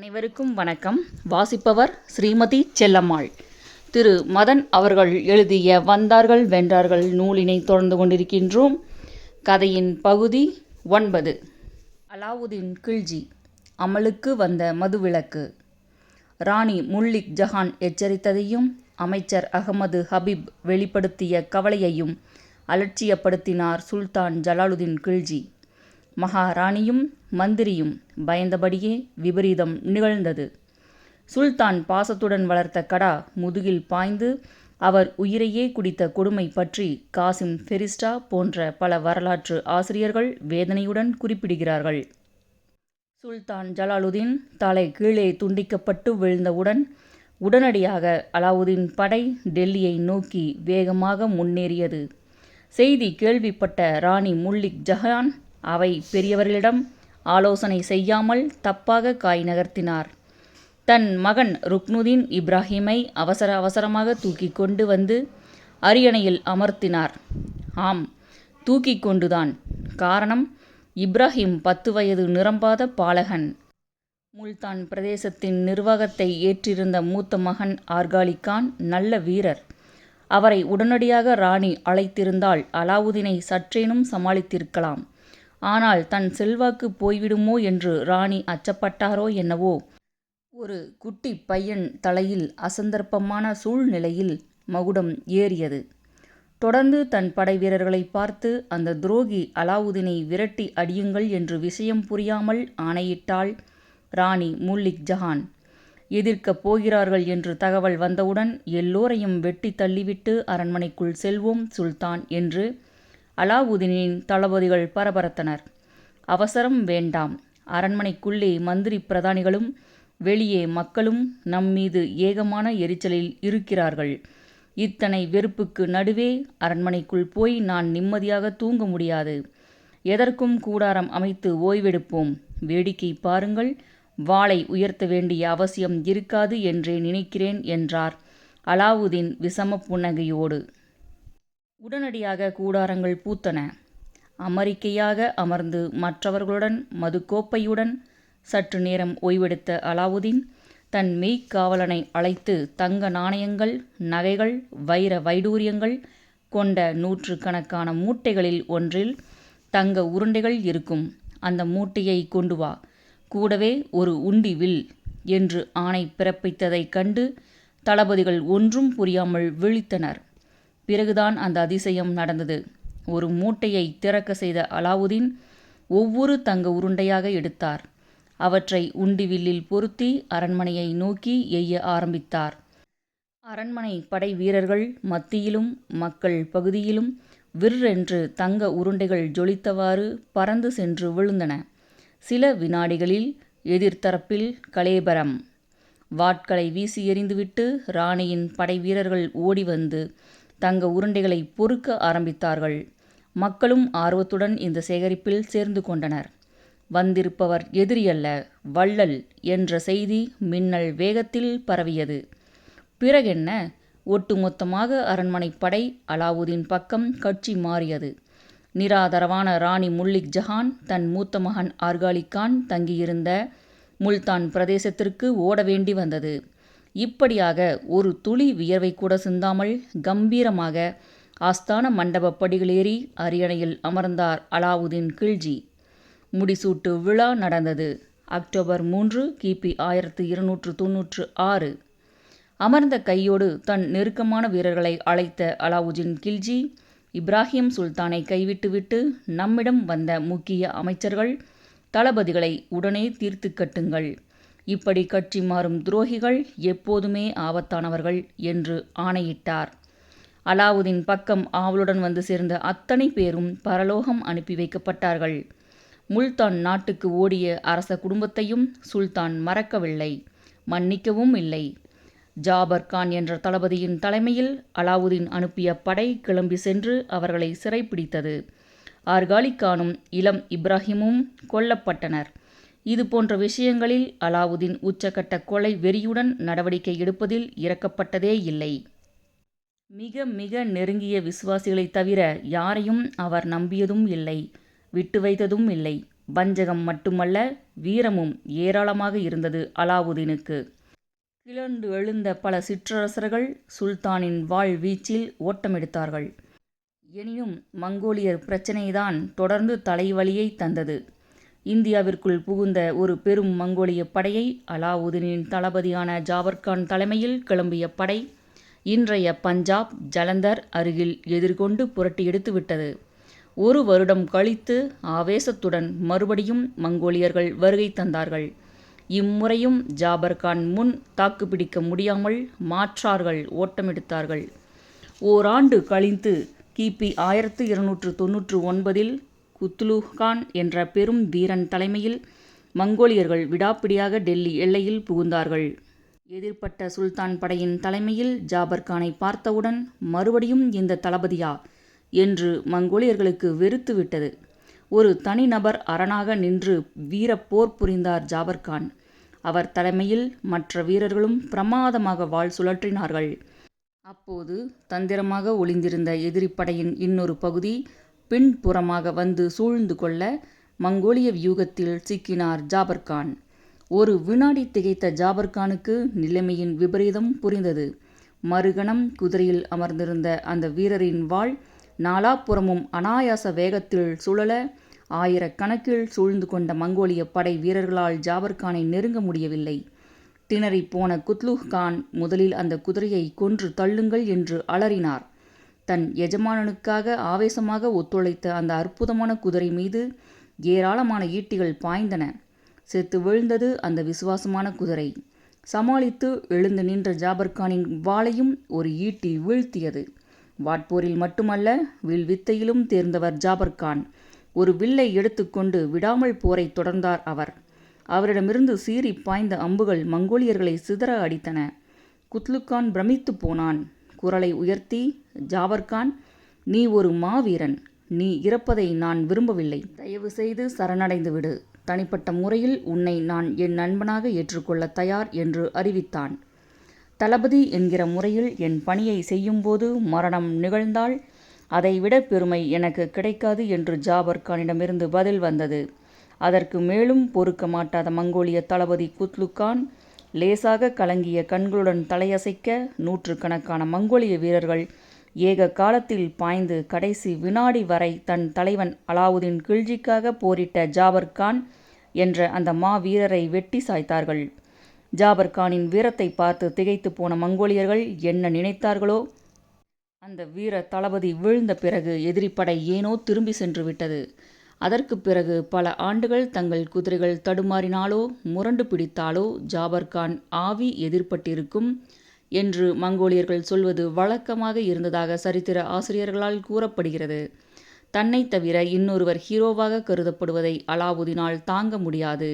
அனைவருக்கும் வணக்கம். வாசிப்பவர் ஸ்ரீமதி செல்லம்மாள். திரு. மதன் அவர்கள் எழுதிய வந்தார்கள் வென்றார்கள் நூலினை தொடர்ந்து கொண்டிருக்கின்றோம். கதையின் பகுதி ஒன்பது. அலாவுதீன் கில்ஜி அமலுக்கு வந்த மதுவிலக்கு. ராணி முல்லிக் ஜஹான் எச்சரித்ததையும் அமைச்சர் அகமது ஹபீப் வெளிப்படுத்திய கவலையையும் அலட்சியப்படுத்தினார் சுல்தான் ஜலாலுதீன் கில்ஜி. மகாராணியும் மந்திரியும் பயந்தபடியே விபரீதம் நிகழ்ந்தது. சுல்தான் பாசத்துடன் வளர்த்த கடா முதுகில் பாய்ந்து அவர் உயிரையே குடித்த கொடுமை பற்றி காசிம் ஃபெரிஸ்டா போன்ற பல வரலாற்று ஆசிரியர்கள் வேதனையுடன் குறிப்பிடுகிறார்கள். சுல்தான் ஜலாலுதீன் தலை கீழே துண்டிக்கப்பட்டு விழுந்தவுடன் உடனடியாக அலாவுதீன் படை டெல்லியை நோக்கி வேகமாக முன்னேறியது. செய்தி கேள்விப்பட்ட ராணி முல்லிக் ஜஹான் அவை பெரியவர்களிடம் ஆலோசனை செய்யாமல் தப்பாக காய் நகர்த்தினார். தன் மகன் ருக்னுதீன் இப்ராஹிமை அவசர அவசரமாக தூக்கி கொண்டு வந்து அரியணையில் அமர்த்தினார். ஆம் தூக்கி கொண்டுதான். காரணம் இப்ராஹிம் பத்து வயது நிரம்பாத பாலகன். முல்தான் பிரதேசத்தின் நிர்வாகத்தை ஏற்றிருந்த மூத்த மகன் ஆர்காலிகான் நல்ல வீரர். அவரை உடனடியாக ராணி அழைத்திருந்தால் அலாவுதீனை சற்றேனும் சமாளித்திருக்கலாம். ஆனால் தன் செல்வாக்கு போய்விடுமோ என்று ராணி அச்சப்பட்டாரோ என்னவோ? ஒரு குட்டி பையன் தலையில் அசந்தர்ப்பமான சூழ்நிலையில் மகுடம் ஏறியது. தொடர்ந்து தன் படை வீரர்களை பார்த்து அந்த துரோகி அலாவுதீனை விரட்டி அடியுங்கள் என்று விஷயம் புரியாமல் ஆணையிட்டாள் ராணி முல்லிக் ஜஹான். எதிர்க்கப் போகிறார்கள் என்று தகவல் வந்தவுடன் எல்லோரையும் வெட்டி தள்ளிவிட்டு அரண்மனைக்குள் செல்வோம் சுல்தான் என்று அலாவுதீனின் தளபதிகள் பரபரத்தனர். அவசரம் வேண்டாம். அரண்மனைக்குள்ளே மந்திரி பிரதானிகளும் வெளியே மக்களும் நம் மீது ஏகமான எரிச்சலில் இருக்கிறார்கள். இத்தனை வெறுப்புக்கு நடுவே அரண்மனைக்குள் போய் நான் நிம்மதியாக தூங்க முடியாது. எதற்கும் கூடாரம் அமைத்து ஓய்வெடுப்போம். வேடிக்கை பாருங்கள். வாளை உயர்த்த வேண்டிய அவசியம் இருக்காது என்றே நினைக்கிறேன் என்றார் அலாவுதீன் விஷம புன்னகையோடு. உடனடியாக கூடாரங்கள் பூத்தன. அமெரிக்கையாக அமர்ந்து மற்றவர்களுடன் மதுக்கோப்பையுடன் சற்று நேரம் ஓய்வெடுத்த அலாவுதீன் தன் மெய்க்காவலனை அழைத்து தங்க நாணயங்கள் நகைகள் வைர வைடூரியங்கள் கொண்ட நூற்று கணக்கான மூட்டைகளில் ஒன்றில் தங்க உருண்டைகள் இருக்கும். அந்த மூட்டையை கொண்டு வா. கூடவே ஒரு உண்டி வில் என்று ஆணை பிறப்பித்ததைக் கண்டு தளபதிகள் ஒன்றும் புரியாமல் விழித்தனர். பிறகுதான் அந்த அதிசயம் நடந்தது. ஒரு மூட்டையை திறக்க செய்த அலாவுதீன் ஒவ்வொரு தங்க உருண்டையாக எடுத்தார். அவற்றை உண்டி வில்லில் பொருத்தி அரண்மனையை நோக்கி எய்ய ஆரம்பித்தார். அரண்மனை படை வீரர்கள் மத்தியிலும் மக்கள் பகுதியிலும் விற்றென்று தங்க உருண்டைகள் ஜொலித்தவாறு பறந்து சென்று விழுந்தன. சில வினாடிகளில் எதிர்த்தரப்பில் கலேபரம். வாட்களை வீசி எறிந்துவிட்டு ராணியின் படை வீரர்கள் ஓடி வந்து தங்க உருண்டைகளை பொறுக்க ஆரம்பித்தார்கள். மக்களும் ஆர்வத்துடன் இந்த சேகரிப்பில் சேர்ந்து கொண்டனர். வந்திருப்பவர் எதிரியல்ல வள்ளல் என்ற செய்தி மின்னல் வேகத்தில் பரவியது. பிறகென்ன? ஒட்டுமொத்தமாக அரண்மனை படை அலாவுதீன் பக்கம் கட்சி மாறியது. நிராதரவான ராணி முல்லிக் ஜஹான் தன் மூத்த மகன் ஆர்காலிக்கான் தங்கியிருந்த முல்தான் பிரதேசத்திற்கு ஓட வேண்டி வந்தது. இப்படியாக ஒரு துளி வியர்வை கூட சிந்தாமல் கம்பீரமாக ஆஸ்தான மண்டப படிகளேறி அரியணையில் அமர்ந்தார் அலாவுதீன் கில்ஜி. முடிசூட்டு விழா நடந்தது. அக்டோபர் மூன்று கிபி ஆயிரத்து இருநூற்று தொன்னூற்று ஆறு. அமர்ந்த கையோடு தன் நெருக்கமான வீரர்களை அழைத்த அலாவுதீன் கில்ஜி இப்ராஹிம் சுல்தானை கைவிட்டுவிட்டு நம்மிடம் வந்த முக்கிய அமைச்சர்கள் தளபதிகளை உடனே தீர்த்து கட்டுங்கள். இப்படி கட்சி மாறும் துரோகிகள் எப்போதுமே ஆபத்தானவர்கள் என்று ஆணையிட்டார். அலாவுதீன் பக்கம் ஆவலுடன் வந்து சேர்ந்த அத்தனை பேரும் பரலோகம் அனுப்பி வைக்கப்பட்டார்கள். முல்தான் நாட்டுக்கு ஓடிய அரச குடும்பத்தையும் சுல்தான் மறக்கவில்லை மன்னிக்கவும் இல்லை. ஜாபர் கான் என்ற தளபதியின் தலைமையில் அலாவுதீன் அனுப்பிய படை கிளம்பி சென்று அவர்களை சிறைப்பிடித்தது. ஆர்காலிக்கானும் இளம் இப்ராஹிமும் கொல்லப்பட்டனர். இது போன்ற விஷயங்களில் அலாவுதீன் உச்சக்கட்ட கொலை வெறியுடன் நடவடிக்கை எடுப்பதில் இறக்கப்பட்டதே இல்லை. மிக மிக நெருங்கிய விசுவாசிகளைத் தவிர யாரையும் அவர் நம்பியதும் இல்லை விட்டு வைத்ததும் இல்லை. வஞ்சகம் மட்டுமல்ல வீரமும் ஏராளமாக இருந்தது அலாவுதீனுக்கு. கிளர்ந்து எழுந்த பல சிற்றரசர்கள் சுல்தானின் வாழ் வீச்சில் ஓட்டமெடுத்தார்கள். எனினும் மங்கோலியர் பிரச்சினைதான் தொடர்ந்து தலைவலியை தந்தது. இந்தியாவிற்குள் புகுந்த ஒரு பெரும் மங்கோலிய படையை அலாவுதீனின் தளபதியான ஜாபர்கான் தலைமையில் கிளம்பிய படை இன்றைய பஞ்சாப் ஜலந்தர் அருகில் எதிர்கொண்டு புரட்டி எடுத்துவிட்டது ஒரு வருடம் கழித்து ஆவேசத்துடன் மறுபடியும் மங்கோலியர்கள் வருகை தந்தார்கள். இம்முறையும் ஜாபர்கான் முன் தாக்குப்பிடிக்க முடியாமல் மாற்றார்கள் ஓட்டமெடுத்தார்கள். ஓராண்டு கழித்து கிபி ஆயிரத்து இருநூற்று தொன்னூற்று ஒன்பதில் குத்லுஹான் என்ற பெரும் வீரன் தலைமையில் மங்கோலியர்கள் விடாப்பிடியாக டெல்லி எல்லையில் புகுந்தார்கள். எதிர்ப்பட்ட சுல்தான் படையின் தலைமையில் ஜாபர்கானை பார்த்தவுடன் மறுபடியும் இந்த தளபதியா என்று மங்கோலியர்களுக்கு வெறுத்து விட்டது. ஒரு தனிநபர் அரணாக நின்று வீரப்போர் புரிந்தார் ஜாபர்கான் அவர் தலைமையில் மற்ற வீரர்களும் பிரமாதமாக வாழ் சுழற்றினார்கள். அப்போது தந்திரமாக ஒளிந்திருந்த எதிரிப்படையின் இன்னொரு பகுதி பின்புறமாக வந்து சூழ்ந்து கொள்ள மங்கோலிய வியூகத்தில் சிக்கினார் ஜாபர்கான். ஒரு வினாடி திகைத்த ஜாபர்கானுக்கு நிலைமையின் விபரீதம் புரிந்தது. மறுகணம் குதிரையில் அமர்ந்திருந்த அந்த வீரரின் வாழ் நாலாப்புறமும் அனாயாச வேகத்தில் சுழல ஆயிரக்கணக்கில் சூழ்ந்து கொண்ட மங்கோலிய படை வீரர்களால் ஜாபர்கானை நெருங்க முடியவில்லை. திணறி போன குத்லுஹ் கான் முதலில் அந்த குதிரையை கொன்று தள்ளுங்கள் என்று அலறினார். தன் எஜமானனுக்காக ஆவேசமாக ஒத்துழைத்த அந்த அற்புதமான குதிரை மீது ஏராளமான ஈட்டிகள் பாய்ந்தன. செத்து விழுந்தது அந்த விசுவாசமான குதிரை. சமாளித்து எழுந்து நின்ற ஜாபர்கானின் வாளையும் ஒரு ஈட்டி வீழ்த்தியது. வாட்போரில் மட்டுமல்ல வில்வித்தையிலும் தேர்ந்தவர் ஜாபர்கான். ஒரு வில்லை எடுத்துக்கொண்டு விடாமல் போரை தொடர்ந்தார் அவர். அவரிடமிருந்து சீறி பாய்ந்த அம்புகள் மங்கோலியர்களை சிதற அடித்தன. குத்லுக்கான் பிரமித்து போனான். குரலை உயர்த்தி ஜாபர்கான் நீ ஒரு மாவீரன். நீ இறப்பதை நான் விரும்பவில்லை. தயவு செய்து சரணடைந்து விடு. தனிப்பட்ட முறையில் உன்னை நான் என் நண்பனாக ஏற்றுக்கொள்ள தயார் என்று அறிவித்தான். தளபதி என்கிற முறையில் என் பணியை செய்யும்போது மரணம் நிகழ்ந்தால் அதைவிட பெருமை எனக்கு கிடைக்காது என்று ஜாபர் கானிடமிருந்து பதில் வந்தது. அதற்கு மேலும் பொறுக்க மாட்டாத மங்கோலிய தளபதி குத்லுக்கான் லேசாக கலங்கிய கண்களுடன் தலையசைக்க நூற்றுக்கணக்கான மங்கோலிய வீரர்கள் ஏக காலத்தில் பாய்ந்து கடைசி வினாடி வரை தன் தலைவன் அலாவுதீன் கில்ஜிக்காக போரிட்ட ஜாபர் கான் என்ற அந்த மா வீரரை வெட்டி சாய்த்தார்கள். ஜாபர் கானின் வீரத்தை பார்த்து திகைத்து போன மங்கோலியர்கள் என்ன நினைத்தார்களோ? அந்த வீர தளபதி வீழ்ந்த பிறகு எதிரிப்படை ஏனோ திரும்பி சென்று விட்டது. அதற்கு பிறகு பல ஆண்டுகள் தங்கள் குதிரைகள் தடுமாறினாலோ முரண்டு பிடித்தாலோ ஜாபர்கான் ஆவி எதிர்பட்டிருக்கும் என்று மங்கோலியர்கள் சொல்வது வழக்கமாக இருந்ததாக சரித்திர ஆசிரியர்களால் கூறப்படுகிறது. தன்னை தவிர இன்னொருவர் ஹீரோவாக கருதப்படுவதை அலாவுதீனால் தாங்க முடியாது.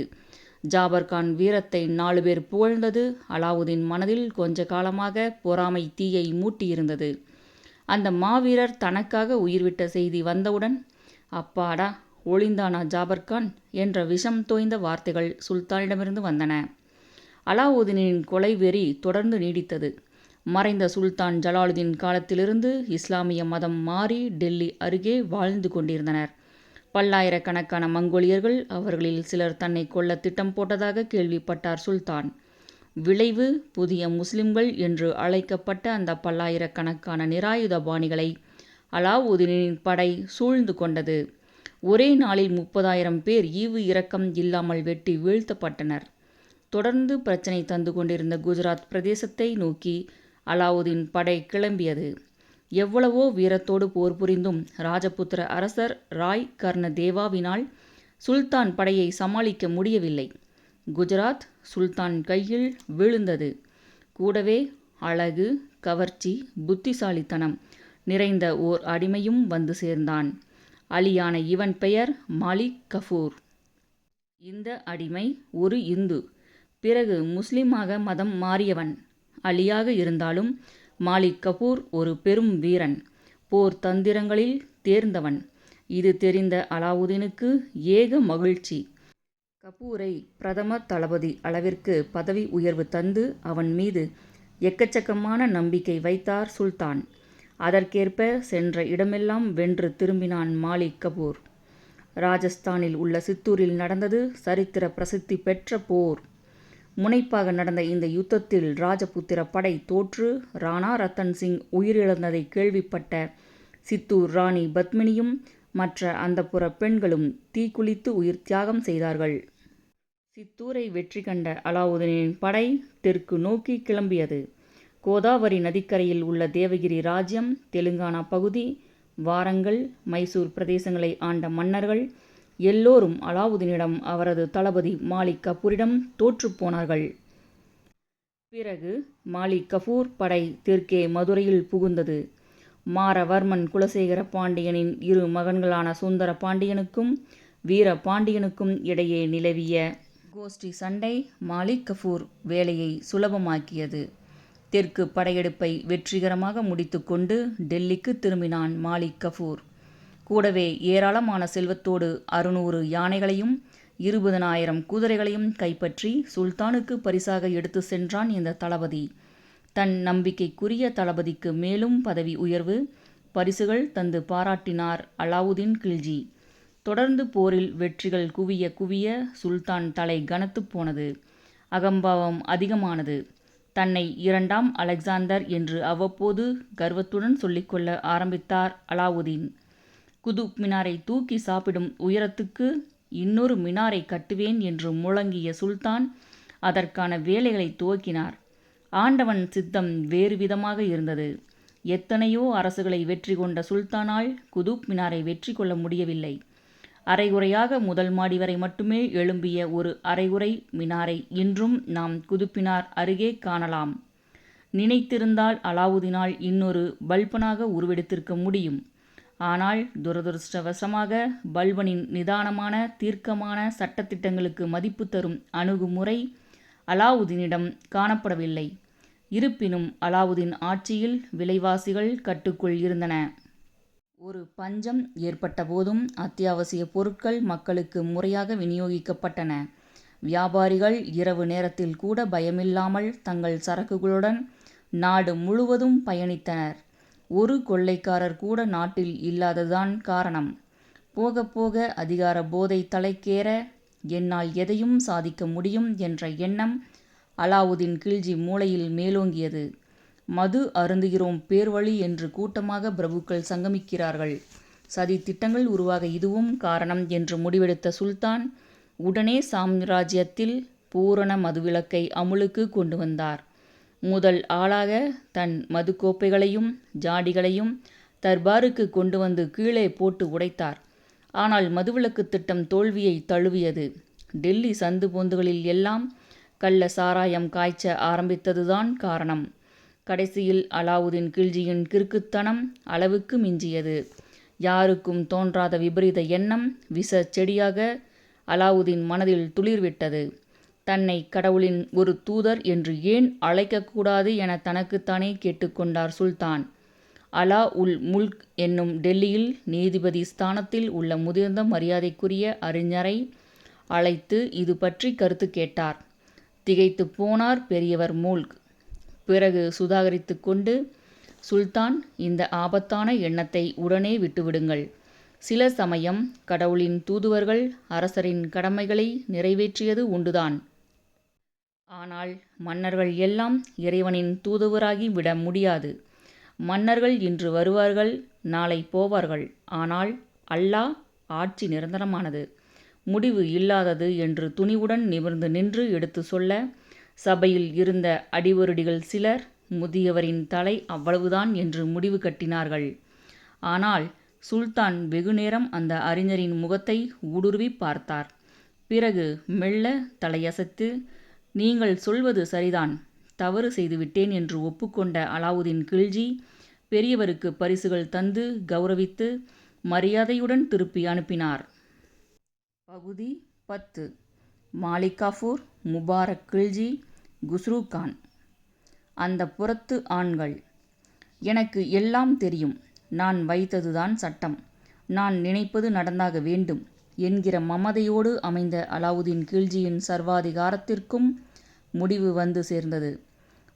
ஜாபர்கான் வீரத்தை நாலு பேர் புகழ்ந்தது அலாவுதீன் மனதில் கொஞ்ச காலமாக பொறாமை தீயை மூட்டியிருந்தது. அந்த மாவீரர் தனக்காக உயிர்விட்ட செய்தி வந்தவுடன் அப்பாடா ஒளிந்தானா ஜாபர்கான் என்ற விஷம் தோய்ந்த வார்த்தைகள் சுல்தானிடமிருந்து வந்தன. அலாவுதீனின் கொலை வெறி தொடர்ந்து நீடித்தது. மறைந்த சுல்தான் ஜலாலுதீன் காலத்திலிருந்து இஸ்லாமிய மதம் மாறி டெல்லி அருகே வாழ்ந்து கொண்டிருந்தனர். பல்லாயிரக்கணக்கான மங்கோலியர்கள் அவர்களில் சிலர் தன்னை கொல்ல திட்டம் போட்டதாக கேள்விப்பட்டார் சுல்தான். விளைவு புதிய முஸ்லிம்கள் என்று அழைக்கப்பட்ட அந்த பல்லாயிரக்கணக்கான நிராயுதபாணிகளை அலாவுதீனின் படை சூழ்ந்து கொண்டது. ஒரே நாளில் முப்பதாயிரம் பேர் ஈவு இரக்கம் இல்லாமல் வெட்டி வீழ்த்தப்பட்டனர். தொடர்ந்து பிரச்சனை தந்து கொண்டிருந்த குஜராத் பிரதேசத்தை நோக்கி அலாவுதீன் படை கிளம்பியது. எவ்வளவோ வீரத்தோடு போர் புரிந்தும் ராஜபுத்திர அரசர் ராய் கர்ண தேவாவினால் சுல்தான் படையை சமாளிக்க முடியவில்லை. குஜராத் சுல்தான் கையில் விழுந்தது. கூடவே அழகு கவர்ச்சி புத்திசாலித்தனம் நிறைந்த ஓர் அடிமையும் வந்து சேர்ந்தான். அலியான இவன் பெயர் மாலிக் கஃபூர். இந்த அடிமை ஒரு இந்து. பிறகு முஸ்லிமாக மதம் மாறியவன். அலியாக இருந்தாலும் மாலிக் கபூர் ஒரு பெரும் வீரன். போர் தந்திரங்களில் தேர்ந்தவன். இது தெரிந்த அலாவுதீனுக்கு ஏக மகிழ்ச்சி. கபூரை பிரதம தளபதி அளவிற்கு பதவி உயர்வு தந்து அவன் மீது எக்கச்சக்கமான நம்பிக்கை வைத்தார் சுல்தான். அதற்கேற்ப சென்ற இடமெல்லாம் வென்று திரும்பினான் மாலிக் கபூர். ராஜஸ்தானில் உள்ள சித்தூரில் நடந்தது சரித்திர பிரசித்தி பெற்ற போர். முனைப்பாக நடந்த இந்த யுத்தத்தில் ராஜபுத்திர படை தோற்று ராணா ரத்தன் சிங் உயிரிழந்ததை கேள்விப்பட்ட சித்தூர் ராணி பத்மினியும் மற்ற அந்தப்புற பெண்களும் தீக்குளித்து உயிர் தியாகம் செய்தார்கள். சித்தூரை வெற்றி கண்ட அலாவுதீனின் படை தெற்கு நோக்கி கிளம்பியது. கோதாவரி நதிக்கரையில் உள்ள தேவகிரி ராஜ்யம் தெலுங்கானா பகுதி வாரங்கல் மைசூர் பிரதேசங்களை ஆண்ட மன்னர்கள் எல்லோரும் அலாவுதீனிடம் அவரது தளபதி மாலிக் கபூரிடம் தோற்றுப்போனார்கள் பிறகு மாலிக் கபூர் படை தெற்கே மதுரையில் புகுந்தது. மாரவர்மன் குலசேகர பாண்டியனின் இரு மகன்களான சுந்தர பாண்டியனுக்கும் வீர பாண்டியனுக்கும் இடையே நிலவிய கோஷ்டி சண்டை மாலிக் கஃபூர் வேலையை சுலபமாக்கியது. தெற்கு படையெடுப்பை வெற்றிகரமாக முடித்துக்கொண்டு டெல்லிக்கு திரும்பினான் மாலிக் கஃபூர் கூடவே ஏராளமான செல்வத்தோடு அறுநூறு யானைகளையும் இருபதனாயிரம் குதிரைகளையும் கைப்பற்றி சுல்தானுக்கு பரிசாக எடுத்து சென்றான் இந்த தளபதி. தன் நம்பிக்கைக்குரிய தளபதிக்கு மேலும் பதவி உயர்வு பரிசுகள் தந்து பாராட்டினார் அலாவுதீன் கில்ஜி. தொடர்ந்து போரில் வெற்றிகள் குவிய குவிய சுல்தான் தலை கனத்து போனது. அகம்பாவம் அதிகமானது. தன்னை இரண்டாம் அலெக்சாந்தர் என்று அவ்வப்போது கர்வத்துடன் சொல்லிக்கொள்ள ஆரம்பித்தார் அலாவுதீன். குதுப் மினாரை தூக்கி சாப்பிடும் உயரத்துக்கு இன்னொரு மினாரை கட்டுவேன் என்று முழங்கிய சுல்தான் அதற்கான வேலைகளை துவக்கினார். ஆண்டவன் சித்தம் வேறு விதமாக இருந்தது. எத்தனையோ அரசுகளை வெற்றி கொண்ட சுல்தானால் குதுப் மினாரை வெற்றி கொள்ள முடியவில்லை. அரைகுறையாக முதல் மாடி வரை மட்டுமே எழும்பிய ஒரு அரைகுறை மினாரை இன்றும் நாம் குதுப்பினார் அருகே காணலாம். நினைத்திருந்தால் அலாவுதீனால் இன்னொரு பல்பனாக உருவெடுத்திருக்க முடியும். ஆனால் துரதிருஷ்டவசமாக பல்பனின் நிதானமான தீர்க்கமான சட்டத்திட்டங்களுக்கு மதிப்பு தரும் அணுகுமுறை அலாவுதீனிடம் காணப்படவில்லை. இருப்பினும் அலாவுதீன் ஆட்சியில் விலைவாசிகள் கட்டுக்குள் இருந்தன. ஒரு பஞ்சம் ஏற்பட்ட போதும் அத்தியாவசிய பொருட்கள் மக்களுக்கு முறையாக விநியோகிக்கப்பட்டன. வியாபாரிகள் இரவு நேரத்தில் கூட பயமில்லாமல் தங்கள் சரக்குகளுடன் நாடு முழுவதும் பயணித்தனர். ஒரு கொள்ளைக்காரர் கூட நாட்டில் இல்லாததான் காரணம். போக போக அதிகார போதை தலைக்கேற என்னால் எதையும் சாதிக்க முடியும் என்ற எண்ணம் அலாவுதீன் கில்ஜி மூளையில் மேலோங்கியது. மது அருந்துகிறோம் பேர்வழி என்று கூட்டமாக பிரபுக்கள் சங்கமிக்கிறார்கள். சதி திட்டங்கள் உருவாக இதுவும் காரணம் என்று முடிவெடுத்த சுல்தான் உடனே சாம்ராஜ்யத்தில் பூரண மதுவிலக்கை அமுலுக்கு கொண்டு வந்தார். முதல் ஆளாக தன் மதுக்கோப்பைகளையும் ஜாடிகளையும் தர்பாருக்கு கொண்டு வந்து கீழே போட்டு உடைத்தார். ஆனால் மதுவிலக்கு திட்டம் தோல்வியை தழுவியது. டெல்லி சந்து பொந்துகளில் எல்லாம் கள்ள சாராயம் காய்ச்ச ஆரம்பித்ததுதான் காரணம். கடைசியில் அலாவுதீன் கில்ஜியின் கிறுக்குத்தனம் அளவுக்கு மிஞ்சியது. யாருக்கும் தோன்றாத விபரீத எண்ணம் விஷ செடியாக அலாவுதீன் மனதில் துளிர்விட்டது. தன்னை கடவுளின் ஒரு தூதர் என்று ஏன் அழைக்கக்கூடாது என தனக்குத்தானே கேட்டுக்கொண்டார் சுல்தான். அலா உல் முல்க் என்னும் டெல்லியில் நீதிபதி ஸ்தானத்தில் உள்ள முதிர்ந்த மரியாதைக்குரிய அறிஞரை அழைத்து இது பற்றி கருத்து கேட்டார். திகைத்து போனார் பெரியவர் மூல்க். பிறகு சுதாகரித்து கொண்டு சுல்தான் இந்த ஆபத்தான எண்ணத்தை உடனே விட்டுவிடுங்கள். சில சமயம் கடவுளின் தூதுவர்கள் அரசரின் கடமைகளை நிறைவேற்றியது உண்டுதான். ஆனால் மன்னர்கள் எல்லாம் இறைவனின் தூதுவராகி விட முடியாது. மன்னர்கள் இன்று வருவார்கள் நாளை போவார்கள். ஆனால் அல்லாஹ் ஆட்சி நிரந்தரமானது. முடிவு இல்லாதது என்று துணிவுடன் நிமிர்ந்து நின்று எடுத்து சொல்ல சபையில் இருந்த அடிவருடிகள் சிலர் முதியவரின் தலை அவ்வளவுதான் என்று முடிவு கட்டினார்கள். ஆனால் சுல்தான் வெகுநேரம் அந்த அறிஞரின் முகத்தை ஊடுருவி பார்த்தார். பிறகு மெல்ல தலையசைத்து நீங்கள் சொல்வது சரிதான். தவறு செய்துவிட்டேன் என்று ஒப்புக்கொண்ட அலாவுதீன் கில்ஜி பெரியவருக்கு பரிசுகள் தந்து கௌரவித்து மரியாதையுடன் திருப்பி அனுப்பினார். பகுதி பத்து. மாலிகாஃபூர் முபாரக் கில்ஜி குஸ்ரு கான். அந்த புறத்து ஆண்கள் எனக்கு எல்லாம் தெரியும். நான் வைத்ததுதான் சட்டம். நான் நினைப்பது நடந்தாக வேண்டும் என்கிற மமதையோடு அமைந்த அலாவுதீன் கில்ஜியின் சர்வாதிகாரத்திற்கும் முடிவு வந்து சேர்ந்தது.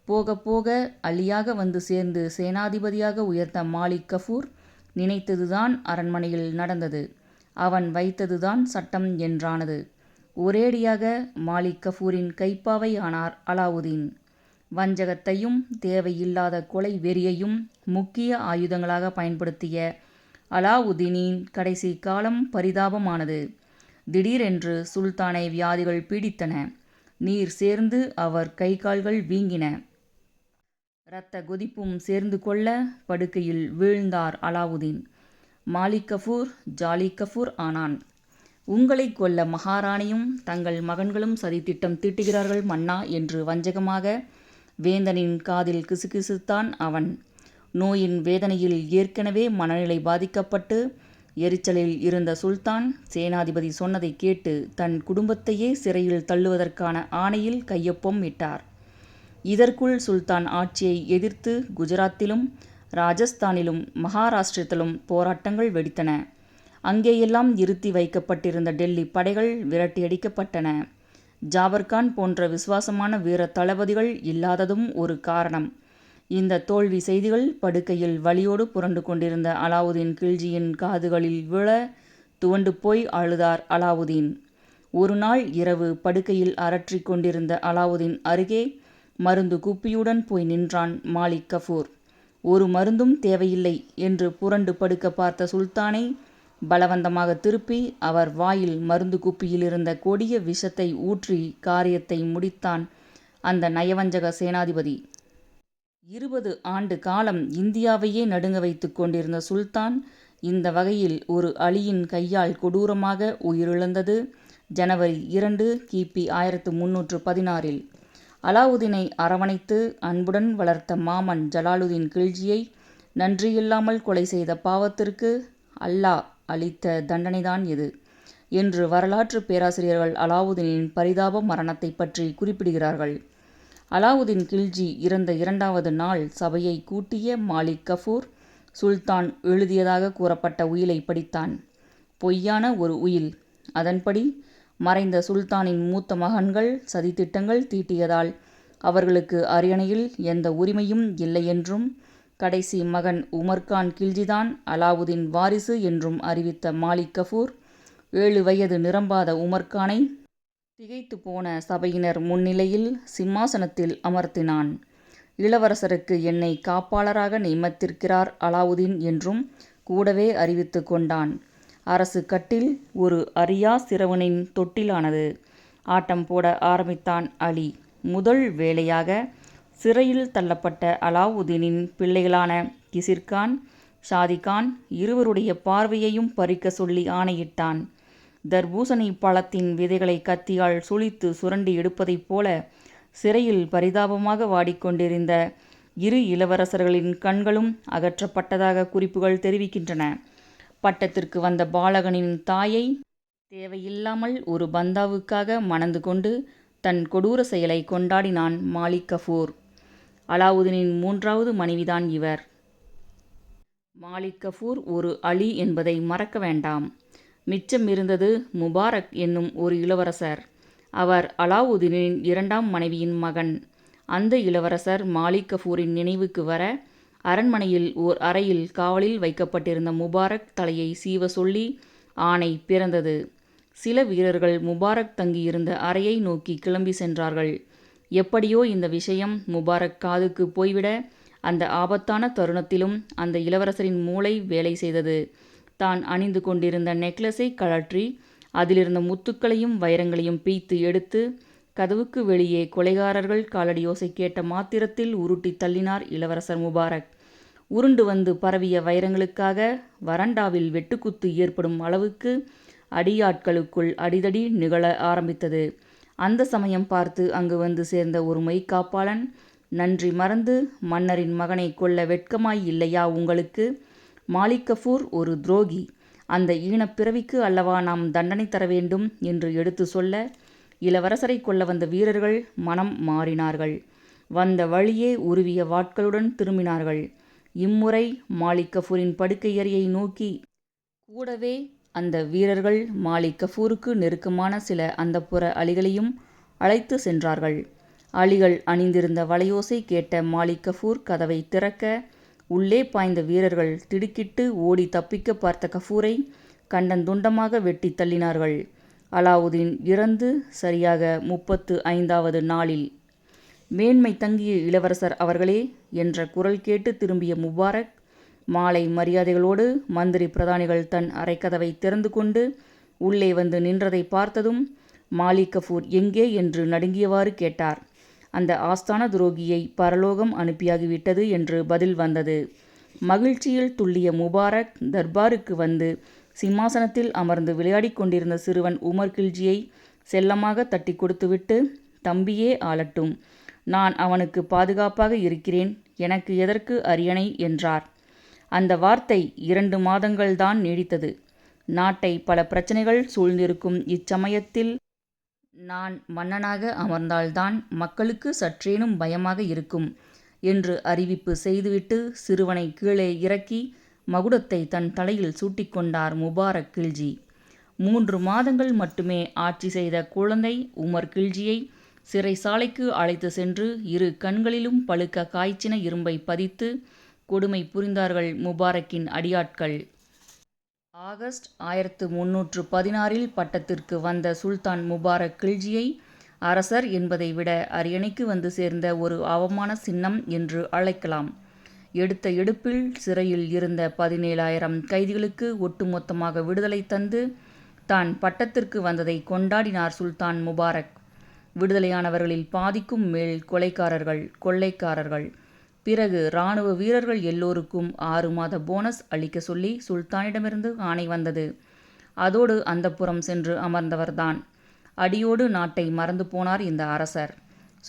போக போக அலியாக வந்து சேர்ந்து சேனாதிபதியாக உயர்த்த மாலிக் கஃபூர் நினைத்ததுதான் அரண்மனையில் நடந்தது. அவன் வைத்ததுதான் சட்டம் என்றானது. ஒரேடியாக மாலிக் கபூரின் கைப்பாவை ஆனார் அலாவுதீன். வஞ்சகத்தையும் தேவையில்லாத கொலை வெறியையும் முக்கிய ஆயுதங்களாக பயன்படுத்திய அலாவுதீனின் கடைசி காலம் பரிதாபமானது. திடீரென்று சுல்தானை வியாதிகள் பீடித்தன. நீர் சேர்ந்து அவர் கை கால்கள் வீங்கின. இரத்த கொதிப்பும் சேர்ந்து கொள்ள படுக்கையில் வீழ்ந்தார் அலாவுதீன். மாலிக் கபூர் ஜாலி கபூர் ஆனான். உங்களைக் கொல்ல மகாராணியும் தங்கள் மகன்களும் சதித்திட்டம் தீட்டுகிறார்கள் மன்னா என்று வஞ்சகமாக வேந்தனின் காதில் கிசுகிசுத்தான் அவன். நோயின் வேதனையில் ஏற்கனவே மனநிலை பாதிக்கப்பட்டு எரிச்சலில் இருந்த சுல்தான் சேனாதிபதி சொன்னதைக் கேட்டு தன் குடும்பத்தையே சிறையில் தள்ளுவதற்கான ஆணையில் கையொப்பம் இட்டார். இதற்குள் சுல்தான் ஆட்சியை எதிர்த்து குஜராத்திலும் ராஜஸ்தானிலும் மகாராஷ்டிரத்திலும் போராட்டங்கள் வெடித்தன. அங்கேயெல்லாம் இருத்தி வைக்கப்பட்டிருந்த டெல்லி படைகள் விரட்டியடிக்கப்பட்டன. ஜாபர்கான் போன்ற விசுவாசமான வீர தளபதிகள் இல்லாததும் ஒரு காரணம். இந்த தோல்வி செய்திகள் படுக்கையில் வலியோடு புரண்டு கொண்டிருந்த அலாவுதீன் கில்ஜியின் காதுகளில் விழ துவண்டு போய் அழுதார் அலாவுதீன். ஒரு நாள் இரவு படுக்கையில் அரற்றிக் கொண்டிருந்த அலாவுதீன் அருகே மருந்து குப்பியுடன் போய் நின்றான் மாலிக் கபூர். ஒரு மருந்தும் தேவையில்லை என்று புரண்டு படுக்க பார்த்த சுல்தானை பலவந்தமாக திருப்பி அவர் வாயில் மருந்து குப்பியிலிருந்த கொடிய விஷத்தை ஊற்றி காரியத்தை முடித்தான் அந்த நயவஞ்சக சேனாதிபதி. இருபது ஆண்டு காலம் இந்தியாவையே நடுங்க வைத்துக் கொண்டிருந்த சுல்தான் இந்த வகையில் ஒரு அலியின் கையால் கொடூரமாக உயிரிழந்தது ஜனவரி இரண்டு கிபி ஆயிரத்து முன்னூற்று பதினாறில். அலாவுதீனை அரவணைத்து அன்புடன் வளர்த்த மாமன் ஜலாலுதீன் கில்ஜியை நன்றியில்லாமல் கொலை செய்த பாவத்திற்கு அல்லாஹ் அளித்த தண்டனைதான் இது என்று வரலாற்று பேராசிரியர்கள் அலாவுதீனின் பரிதாப மரணத்தைப் பற்றி குறிப்பிடுகிறார்கள். அலாவுதீன் கில்ஜி இறந்த இரண்டாவது நாள் சபையை கூட்டிய மாலிக் கபூர் சுல்தான் எழுதியதாக கூறப்பட்ட உயிலைப் படித்தான். பொய்யான ஒரு உயில். அதன்படி மறைந்த சுல்தானின் மூத்த மகன்கள் சதித்திட்டங்கள் தீட்டியதால் அவர்களுக்கு அரியணையில் எந்த உரிமையும் இல்லையென்றும் கடைசி மகன் உமர்கான் கில்ஜிதான் அலாவுதீன் வாரிசு என்றும் அறிவித்த மாலிக் கபூர் ஏழு வயது நிரம்பாத உமர்கானை திகைத்து போன சபையினர் முன்னிலையில் சிம்மாசனத்தில் அமர்த்தினான். இளவரசருக்கு என்னை காப்பாளராக நியமித்திருக்கிறார் அலாவுதீன் என்றும் கூடவே அறிவித்து கொண்டான். அரசு கட்டில் ஒரு அரியா சிறுவனின் தொட்டிலானது. ஆட்டம் போட ஆரம்பித்தான் அலி. முதல் வேலையாக சிறையில் தள்ளப்பட்ட அலாவுதீனின் பிள்ளைகளான கிசிர்கான் ஷாதிகான் இருவருடைய பார்வையையும் பறிக்க சொல்லி ஆணையிட்டான். தர்பூசணி பழத்தின் விதைகளை கத்தியால் சுளித்து சுரண்டி எடுப்பதைப் போல சிறையில் பரிதாபமாக வாடிக்கொண்டிருந்த இரு இளவரசர்களின் கண்களும் அகற்றப்பட்டதாக குறிப்புகள் தெரிவிக்கின்றன. பட்டத்திற்கு வந்த பாலகனின் தாயை தேவையில்லாமல் ஒரு பந்தாவுக்காக மணந்து கொண்டு தன் கொடூர செயலை கொண்டாடினான் மாலிக் கபூர். அலாவுதீனின் மூன்றாவது மனைவிதான் இவர். மாலிக் கஃபூர் ஒரு அலி என்பதை மறக்க வேண்டாம். மிச்சம் இருந்தது முபாரக் என்னும் ஒரு இளவரசர். அவர் அலாவுதீனின் இரண்டாம் மனைவியின் மகன். அந்த இளவரசர் மாலிக் கஃபூரின் நினைவுக்கு வர அரண்மனையில் ஓர் அறையில் காவலில் வைக்கப்பட்டிருந்த முபாரக் தலையை சீவ சொல்லி ஆணை பிறந்தது. சில வீரர்கள் முபாரக் தங்கியிருந்த அறையை நோக்கி கிளம்பி சென்றார்கள். எப்படியோ இந்த விஷயம் முபாரக் காதுக்கு போய்விட அந்த ஆபத்தான தருணத்திலும் அந்த இளவரசரின் மூளை வேலை செய்தது. தான் அணிந்து கொண்டிருந்த நெக்லஸை கழற்றி அதிலிருந்த முத்துக்களையும் வைரங்களையும் பிய்த்து எடுத்து கதவுக்கு வெளியே கொலைகாரர்கள் காலடியோசை கேட்ட மாத்திரத்தில் உருட்டித் தள்ளினார் இளவரசர் முபாரக். உருண்டு வந்து பரவிய வைரங்களுக்காக வறண்டாவில் வெட்டுக்குத்து ஏற்படும் அளவுக்கு அடியாட்களுக்குள் அடிதடி நிகழ ஆரம்பித்தது. அந்த சமயம் பார்த்து அங்கு வந்து சேர்ந்த ஒரு மெய்க்காப்பாளன் நன்றி மறந்து மன்னரின் மகனை கொல்ல வெட்கமாய் இல்லையா உங்களுக்கு? மாலிகஃபூர் ஒரு துரோகி. அந்த ஈனப் பிறவிக்கு அல்லவா நாம் தண்டனை தர வேண்டும் என்று எடுத்துச் சொல்ல இளவரசரை கொல்ல வந்த வீரர்கள் மனம் மாறினார்கள். வந்த வழியே உருவிய வாட்களுடன் திரும்பினார்கள். இம்முறை மாலிக் படுக்கை படுக்கையறையை நோக்கி. கூடவே அந்த வீரர்கள் மாலிக் கஃபூருக்கு நெருக்கமான சில அந்தப்புற அலிகளையும் அழைத்துச் சென்றார்கள். அலிகள் அணிந்திருந்த வலையோசை கேட்ட மாலிக் கஃபூர் கதவை திறக்க உள்ளே பாய்ந்த வீரர்கள் திடுக்கிட்டு ஓடித் தப்பிக்க பார்த்த கஃபூரை கண்டந்துண்டமாக வெட்டித் தள்ளினார்கள். அலாவுதீன் இறந்து சரியாக முப்பத்து ஐந்தாவது நாளில் மேன்மை தங்கிய இளவரசர் அவர்களே என்ற குரல் கேட்டு திரும்பிய முபாரக் மாலை மரியாதைகளோடு மந்திரி பிரதானிகள் தன் அரைக்கதவை திறந்து கொண்டு உள்ளே வந்து நின்றதைப் பார்த்ததும் மாலிக் கஃபூர் எங்கே என்று நடுங்கியவாறு கேட்டார். அந்த ஆஸ்தான துரோகியை பரலோகம் அனுப்பியாகிவிட்டது என்று பதில் வந்தது. மகிழ்ச்சியில் துள்ளிய முபாரக் தர்பாருக்கு வந்து சிம்மாசனத்தில் அமர்ந்து விளையாடிக் கொண்டிருந்த சிறுவன் உமர் கில்ஜியை செல்லமாக தட்டிக் கொடுத்துவிட்டு தம்பியே ஆளட்டும். நான் அவனுக்கு பாதுகாப்பாக இருக்கிறேன். எனக்கு எதற்கு அரியணை? என்றார். அந்த வார்த்தை இரண்டு மாதங்கள்தான் நீடித்தது. நாட்டை பல பிரச்சனைகள் சூழ்ந்திருக்கும் இச்சமயத்தில் நான் மன்னனாக அமர்ந்தால்தான் மக்களுக்கு சற்றேனும் பயமாக இருக்கும் என்று அறிவிப்பு செய்துவிட்டு சிறுவனை கீழே இறக்கி மகுடத்தை தன் தலையில் சூட்டிக் கொண்டார் முபாரக் கில்ஜி. மூன்று மாதங்கள் மட்டுமே ஆட்சி செய்த குழந்தை உமர் கில்ஜியை சிறைசாலைக்கு அழைத்து சென்று இரு கண்களிலும் பழுக்க காய்ச்சின இரும்பை பதித்து கொடுமை புரிந்தார்கள் முபாரக்கின் அடியாட்கள். ஆகஸ்ட் ஆயிரத்து முன்னூற்று பதினாறில் பட்டத்திற்கு வந்த சுல்தான் முபாரக் கில்ஜியை அரசர் என்பதை விட அரியணைக்கு வந்து சேர்ந்த ஒரு அவமான சின்னம் என்று அழைக்கலாம். எடுத்த எடுப்பில் சிறையில் இருந்த பதினேழாயிரம் கைதிகளுக்கு ஒட்டுமொத்தமாக விடுதலை தந்து தான் பட்டத்திற்கு வந்ததைக் கொண்டாடினார் சுல்தான் முபாரக். விடுதலையானவர்களில் பாதிக்கும் மேல் கொலைக்காரர்கள் கொள்ளைக்காரர்கள். பிறகு இராணுவ வீரர்கள் எல்லோருக்கும் ஆறு மாத போனஸ் அளிக்கச் சொல்லி சுல்தானிடமிருந்து ஆணை வந்தது. அதோடு அந்தப்புரம் சென்று அமர்ந்தவர்தான். அடியோடு நாட்டை மறந்து போனார் இந்த அரசர்.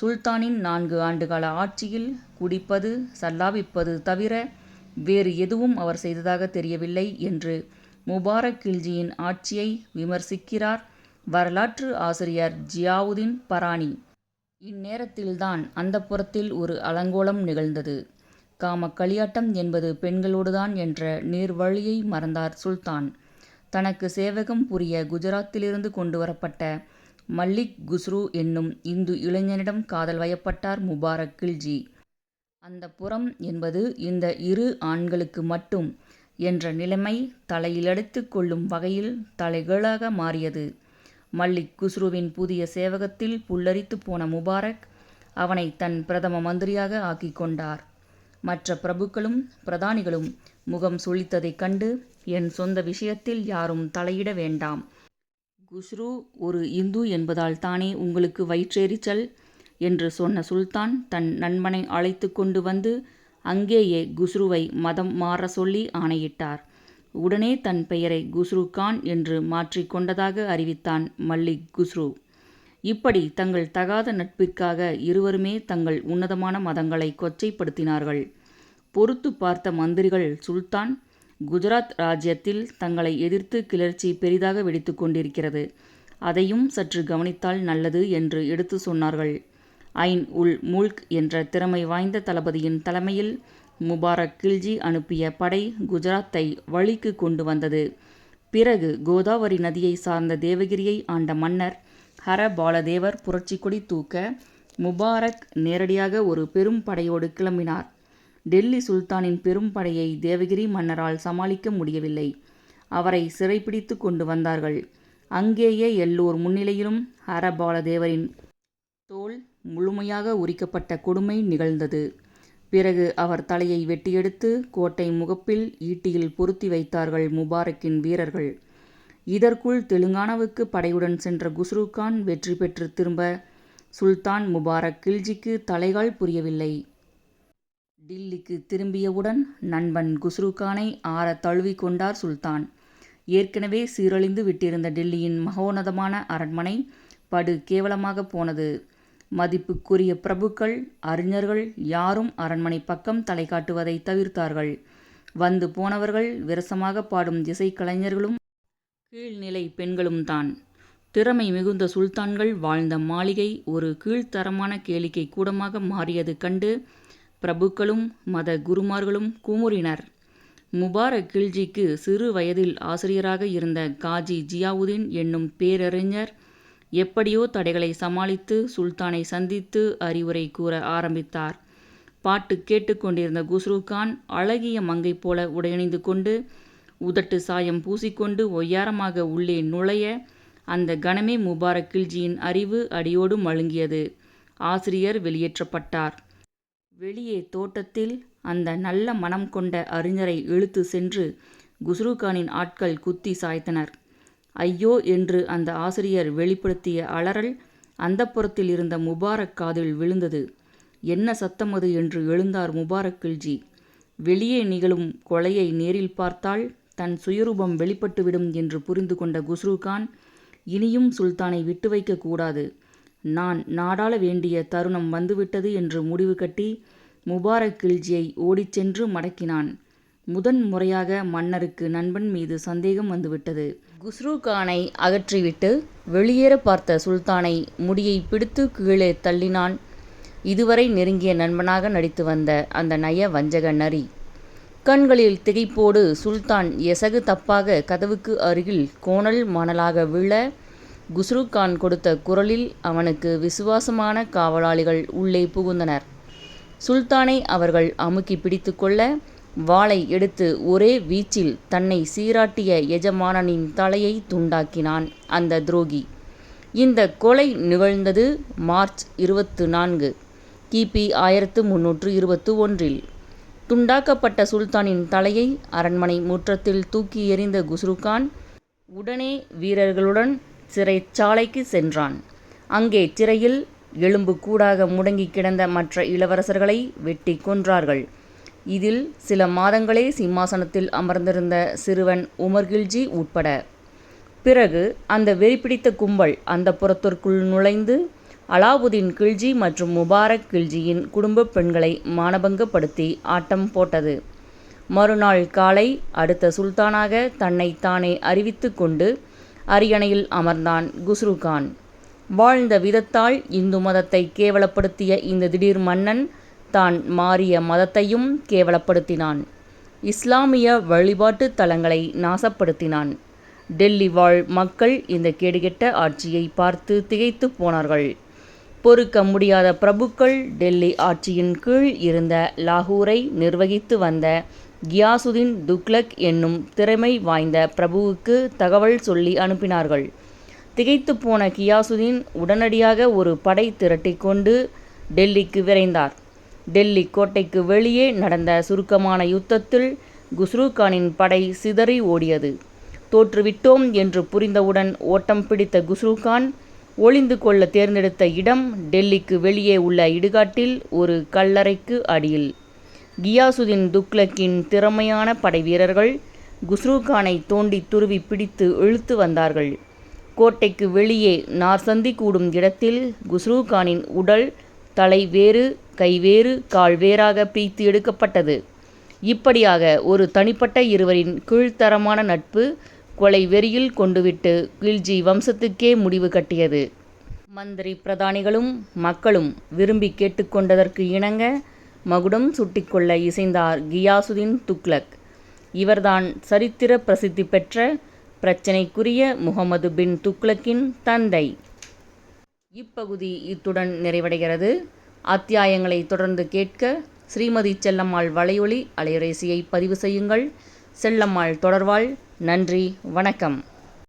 சுல்தானின் நான்கு ஆண்டுகால ஆட்சியில் குடிப்பது சல்லாபிப்பது தவிர வேறு எதுவும் அவர் செய்ததாக தெரியவில்லை என்று முபாரக் கில்ஜியின் ஆட்சியை விமர்சிக்கிறார் வரலாற்று ஆசிரியர் ஜியாவுதீன் பரானி. இந்நேரத்தில்தான் அந்தப்புரத்தில் ஒரு அலங்கோலம் நிகழ்ந்தது. காம களியாட்டம் என்பது பெண்களோடுதான் என்ற நேர்வழியை மறந்தார் சுல்தான். தனக்கு சேவகம் புரிய குஜராத்திலிருந்து கொண்டு வரப்பட்ட மல்லிக் குஸ்ரு என்னும் இந்து இளைஞனிடம் காதல் வயப்பட்டார் முபாரக் கில்ஜி. அந்த புறம் என்பது இந்த இரு ஆண்களுக்கு மட்டும் என்ற நிலைமை தலையிலடித்து கொள்ளும் வகையில் தலைகளாக மாறியது. மல்லிக் குஸ்ருவின் புதிய சேவகத்தில் புல்லரித்துப் போன முபாரக் அவனைத் தன் பிரதம மந்திரியாக ஆக்கிக் கொண்டார். மற்ற பிரபுக்களும் பிரதானிகளும் முகம் சுழித்ததைக் கண்டு என் சொந்த விஷயத்தில் யாரும் தலையிட வேண்டாம். குஸ்ரு ஒரு இந்து என்பதால் தானே உங்களுக்கு வயிற்றெரிச்சல்? என்று சொன்ன சுல்தான் தன் நண்பனை அழைத்து கொண்டு வந்து அங்கேயே குஸ்ருவை மதம் மாறச் சொல்லி ஆணையிட்டார். உடனே தன் பெயரை குஸ்ரு கான் என்று மாற்றிக்கொண்டதாக அறிவித்தான் மல்லிக் குஸ்ரு. இப்படி தங்கள் தகாத நட்பிற்காக இருவருமே தங்கள் உன்னதமான மதங்களை கொச்சைப்படுத்தினார்கள். பொறுத்து பார்த்த மந்திரிகள் சுல்தான் குஜராத் ராஜ்யத்தில் தங்களை எதிர்த்து கிளர்ச்சி பெரிதாக வெடித்துக் கொண்டிருக்கிறது. அதையும் சற்று கவனித்தால் நல்லது என்று எடுத்து சொன்னார்கள். ஐன் உல் முல்க் என்ற திறமை வாய்ந்த தளபதியின் தலைமையில் முபாரக் கில்ஜி அனுப்பிய படை குஜராத்தை வழிக்கு கொண்டு வந்தது. பிறகு கோதாவரி நதியை சார்ந்த தேவகிரியை ஆண்ட மன்னர் ஹர பாலதேவர் புரட்சிக் கொடி தூக்க முபாரக் நேரடியாக ஒரு பெரும் படையோடு கிளம்பினார். டெல்லி சுல்தானின் பெரும் படையை தேவகிரி மன்னரால் சமாளிக்க முடியவில்லை. அவரை சிறைப்பிடித்து கொண்டு வந்தார்கள். அங்கேயே எல்லோர் முன்னிலையிலும் ஹரபாலதேவரின் தோல் முழுமையாக உரிக்கப்பட்ட கொடுமை நிகழ்ந்தது. பிறகு அவர் தலையை வெட்டியெடுத்து கோட்டை முகப்பில் ஈட்டியில் பொருத்தி வைத்தார்கள் முபாரக்கின் வீரர்கள். இதற்குள் தெலுங்கானாவுக்கு படையுடன் சென்ற குஸ்ரு கான் வெற்றி பெற்று திரும்ப சுல்தான் முபாரக் கில்ஜிக்கு தலைகால் புரியவில்லை. டில்லிக்கு திரும்பியவுடன் நண்பன் குஸ்ரு கானை தழுவி கொண்டார் சுல்தான். ஏற்கனவே சீரழிந்து விட்டிருந்த டில்லியின் மகோன்னதமான அரண்மனை படு கேவலமாகப் போனது. மதிப்புக்குரிய பிரபுக்கள் அறிஞர்கள் யாரும் அரண்மனை பக்கம் தலை காட்டுவதை தவிர்த்தார்கள். வந்து போனவர்கள் விரசமாக பாடும் இசைக்கலைஞர்களும் பெண்களும் தான் திறமை மிகுந்த சுல்தான்கள் வாழ்ந்த மாளிகை ஒரு கீழ்த்தரமான கேளிக்கை கூடமாக மாறியது கண்டு பிரபுக்களும் மத குருமார்களும் குமுறினர். முபாரக் கில்ஜிக்கு சிறு வயதில் ஆசிரியராக இருந்த காஜி ஜியாவுதீன் என்னும் பேரறிஞர் எப்படியோ தடைகளை சமாளித்து சுல்தானை சந்தித்து அறிவுரை கூற ஆரம்பித்தார். பாட்டு கேட்டுக்கொண்டிருந்த கொண்டிருந்த குஸ்ரு கான் அழகிய மங்கை போல உடையணிந்து கொண்டு உதட்டு சாயம் பூசிக்கொண்டு ஒய்யாரமாக உள்ளே நுழைய அந்த கணமே முபாரக் கில்ஜியின் அறிவு அடியோடு மழுங்கியது. ஆசிரியர் வெளியேற்றப்பட்டார். வெளியே தோட்டத்தில் அந்த நல்ல மனம் கொண்ட அறிஞரை இழுத்து சென்று குஸ்ருகானின் ஆட்கள் குத்தி சாய்த்தனர். ஐயோ என்று அந்த ஆசிரியர் வெளிப்படுத்திய அலறல் அந்தப்புறத்தில் இருந்த முபாரக் காதில் விழுந்தது. என்ன சத்தம் அது என்று எழுந்தார் முபாரக் கில்ஜி வெளியே நிகழும் கொலையை நேரில் பார்த்தால் தன் சுயரூபம் வெளிப்பட்டுவிடும் என்று புரிந்து கொண்ட குஸ்ருகான் இனியும் சுல்தானை விட்டு வைக்கக்கூடாது நான் நாடாள வேண்டிய தருணம் வந்துவிட்டது என்று முடிவு கட்டி முபாரக் கில்ஜியை ஓடிச் சென்று மடக்கினான். முதன் முறையாக மன்னருக்கு நண்பன் மீது சந்தேகம் வந்துவிட்டது. குஸ்ரு கானை அகற்றிவிட்டு வெளியேற பார்த்த சுல்தானை முடியை பிடித்து கீழே தள்ளினான். இதுவரை நெருங்கிய நண்பனாக நடித்து வந்த அந்த நய வஞ்சக நரி. கண்களில் திகைப்போடு சுல்தான் எசகு தப்பாக கதவுக்கு அருகில் கோணல் மணலாக விழ குஸ்ரு கான் கொடுத்த குரலில் அவனுக்கு விசுவாசமான காவலாளிகள் உள்ளே புகுந்தனர். சுல்தானை அவர்கள் அமுக்கி பிடித்து கொள்ள வாளை எடுத்து ஒரே வீச்சில் தன்னை சீராட்டிய எஜமானனின் தலையை துண்டாக்கினான் அந்த துரோகி. இந்த கொலை நிகழ்ந்தது மார்ச் இருபத்து நான்கு கிபி ஆயிரத்து முன்னூற்று இருபத்து ஒன்றில். துண்டாக்கப்பட்ட சுல்தானின் தலையை அரண்மனை முற்றத்தில் தூக்கி எறிந்த குஸ்ருகான் உடனே வீரர்களுடன் சிறைச்சாலைக்கு சென்றான். அங்கே சிறையில் எலும்பு கூடாக முடங்கி கிடந்த மற்ற இளவரசர்களை வெட்டி கொன்றார்கள். இதில் சில மாதங்களே சிம்மாசனத்தில் அமர்ந்திருந்த சிறுவன் உமர்கில்ஜி உட்பட. பிறகு அந்த வெறிப்பிடித்த கும்பல் அந்த புறத்திற்குள் நுழைந்து அலாவுதீன் கில்ஜி மற்றும் முபாரக் கில்ஜியின் குடும்ப பெண்களை மானபங்கப்படுத்தி ஆட்டம் போட்டது. மறுநாள் காலை அடுத்த சுல்தானாக தன்னை தானே அறிவித்து கொண்டு அரியணையில் அமர்ந்தான் குஸ்ருகான். வாழ்ந்த விதத்தால் இந்து மதத்தை கேவலப்படுத்திய இந்த திடீர் மன்னன் தான் மாறிய மதத்தையும் கேவலப்படுத்தினான். இஸ்லாமிய வழிபாட்டு தலங்களை நாசப்படுத்தினான். டெல்லி வாழ் மக்கள் இந்த கேடுகெட்ட ஆட்சியை பார்த்து திகைத்து போனார்கள். பொறுக்க முடியாத பிரபுக்கள் டெல்லி ஆட்சியின் கீழ் இருந்த லாகூரை நிர்வகித்து வந்த கியாசுதீன் துக்லக் என்னும் திறமை வாய்ந்த பிரபுவுக்கு தகவல் சொல்லி அனுப்பினார்கள். திகைத்து போன கியாசுதீன் உடனடியாக ஒரு படை திரட்டிக்கொண்டு டெல்லிக்கு விரைந்தார். டெல்லி கோட்டைக்கு வெளியே நடந்த சுருக்கமான யுத்தத்தில் குஸ்ருகானின் படை சிதறி ஓடியது. தோற்றுவிட்டோம் என்று புரிந்தவுடன் ஓட்டம் பிடித்த குஸ்ருகான் ஒளிந்து கொள்ள தேர்ந்தெடுத்த இடம் டெல்லிக்கு வெளியே உள்ள இடுகாட்டில் ஒரு கல்லறைக்கு அடியில். கியாசுதீன் துக்லக்கின் திறமையான படை வீரர்கள் குஸ்ருகானை தோண்டி துருவி பிடித்து இழுத்து வந்தார்கள். கோட்டைக்கு வெளியே நார்சந்தி கூடும் இடத்தில் குஸ்ருகானின் உடல் தலை வேறு கை வேறு கால் வேறாக பிரித்து எடுக்கப்பட்டது. இப்படியாக ஒரு தனிப்பட்ட இருவரின் கீழ்த்தரமான நட்பு கொலை வெறியில் கொண்டுவிட்டு கில்ஜி வம்சத்துக்கே முடிவு கட்டியது. மந்திரி பிரதானிகளும் மக்களும் விரும்பி கேட்டுக்கொண்டதற்கு இணங்க மகுடம் சுட்டிக்கொள்ள இசைந்தார் கியாசுதீன் துக்லக் இவர்தான் சரித்திர பிரசித்தி பெற்ற பிரச்சினைக்குரிய முகமது பின் துக்லக்கின் தந்தை. இப்பகுதி இத்துடன் நிறைவடைகிறது. அத்தியாயங்களை தொடர்ந்து கேட்க ஸ்ரீமதி செல்லம்மாள் வலையொலி அலைரேசியை பதிவு செய்யுங்கள். செல்லம்மாள் தொடர்வாள். நன்றி. வணக்கம்.